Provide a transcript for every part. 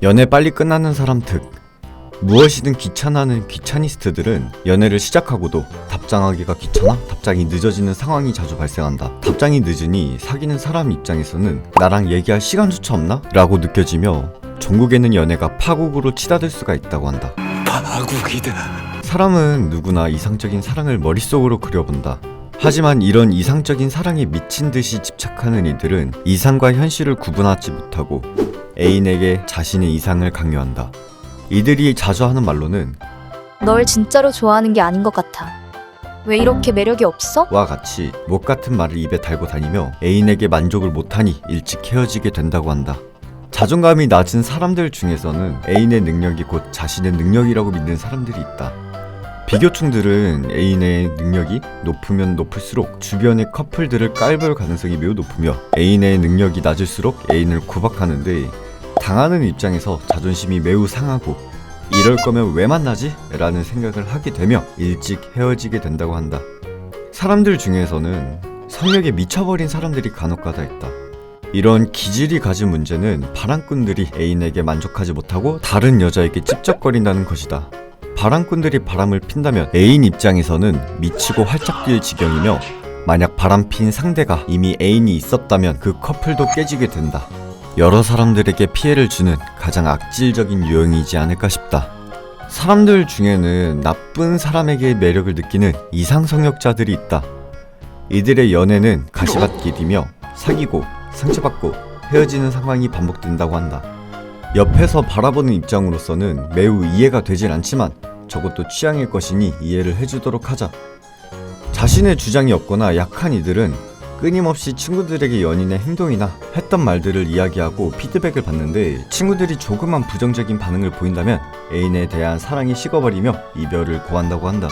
연애 빨리 끝나는 사람 득 무엇이든 귀찮아하는 귀차니스트들은 연애를 시작하고도 답장하기가 귀찮아 답장이 늦어지는 상황이 자주 발생한다. 답장이 늦으니 사귀는 사람 입장에서는 나랑 얘기할 시간조차 없나? 라고 느껴지며 전국에는 연애가 파국으로 치닫을 수가 있다고 한다. 파국이다. 사람은 누구나 이상적인 사랑을 머릿속으로 그려본다. 하지만 이런 이상적인 사랑에 미친 듯이 집착하는 이들은 이상과 현실을 구분하지 못하고 애인에게 자신의 이상을 강요한다. 이들이 자주 하는 말로는 널 진짜로 좋아하는 게 아닌 것 같아. 왜 이렇게 매력이 없어? 와 같이 못 같은 말을 입에 달고 다니며 애인에게 만족을 못하니 일찍 헤어지게 된다고 한다. 자존감이 낮은 사람들 중에서는 애인의 능력이 곧 자신의 능력이라고 믿는 사람들이 있다. 비교충들은 애인의 능력이 높으면 높을수록 주변의 커플들을 깔볼 가능성이 매우 높으며 애인의 능력이 낮을수록 애인을 구박하는데 당하는 입장에서 자존심이 매우 상하고 이럴 거면 왜 만나지? 라는 생각을 하게 되며 일찍 헤어지게 된다고 한다. 사람들 중에서는 성욕에 미쳐버린 사람들이 간혹가다 있다. 이런 기질이 가진 문제는 바람꾼들이 애인에게 만족하지 못하고 다른 여자에게 찝쩍거린다는 것이다. 바람꾼들이 바람을 핀다면 애인 입장에서는 미치고 활짝 뛸 지경이며 만약 바람 핀 상대가 이미 애인이 있었다면 그 커플도 깨지게 된다. 여러 사람들에게 피해를 주는 가장 악질적인 유형이지 않을까 싶다. 사람들 중에는 나쁜 사람에게 매력을 느끼는 이상성욕자들이 있다. 이들의 연애는 가시밭길이며 사귀고 상처받고 헤어지는 상황이 반복된다고 한다. 옆에서 바라보는 입장으로서는 매우 이해가 되질 않지만 저것도 취향일 것이니 이해를 해주도록 하자. 자신의 주장이 없거나 약한 이들은 끊임없이 친구들에게 연인의 행동이나 했던 말들을 이야기하고 피드백을 받는데 친구들이 조그만 부정적인 반응을 보인다면 애인에 대한 사랑이 식어버리며 이별을 고한다고 한다.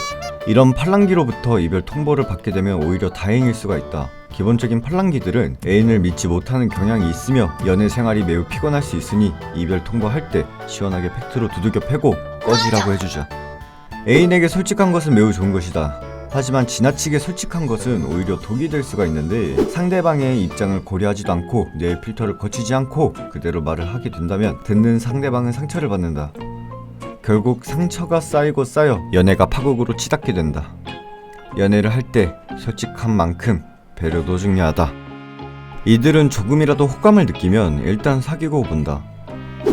이런 팔랑귀로부터 이별 통보를 받게 되면 오히려 다행일 수가 있다. 기본적인 팔랑귀들은 애인을 믿지 못하는 경향이 있으며 연애 생활이 매우 피곤할 수 있으니 이별 통보할 때 시원하게 팩트로 두들겨 패고 꺼지라고 해주자. 애인에게 솔직한 것은 매우 좋은 것이다. 하지만 지나치게 솔직한 것은 오히려 독이 될 수가 있는데 상대방의 입장을 고려하지도 않고 내 필터를 거치지 않고 그대로 말을 하게 된다면 듣는 상대방은 상처를 받는다. 결국 상처가 쌓이고 쌓여 연애가 파국으로 치닫게 된다. 연애를 할 때 솔직한 만큼 배려도 중요하다. 이들은 조금이라도 호감을 느끼면 일단 사귀고 본다.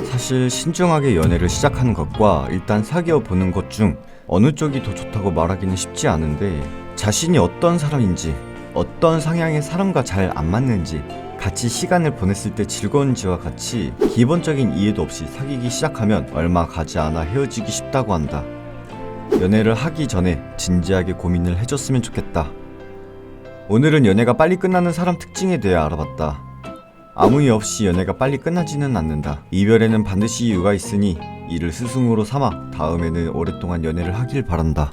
사실 신중하게 연애를 시작하는 것과 일단 사귀어 보는 것 중 어느 쪽이 더 좋다고 말하기는 쉽지 않은데 자신이 어떤 사람인지 어떤 성향의 사람과 잘 안 맞는지 같이 시간을 보냈을 때 즐거운지와 같이 기본적인 이해도 없이 사귀기 시작하면 얼마 가지 않아 헤어지기 쉽다고 한다. 연애를 하기 전에 진지하게 고민을 해줬으면 좋겠다. 오늘은 연애가 빨리 끝나는 사람 특징에 대해 알아봤다. 아무 이유 없이 연애가 빨리 끝나지는 않는다. 이별에는 반드시 이유가 있으니 이를 스승으로 삼아 다음에는 오랫동안 연애를 하길 바란다.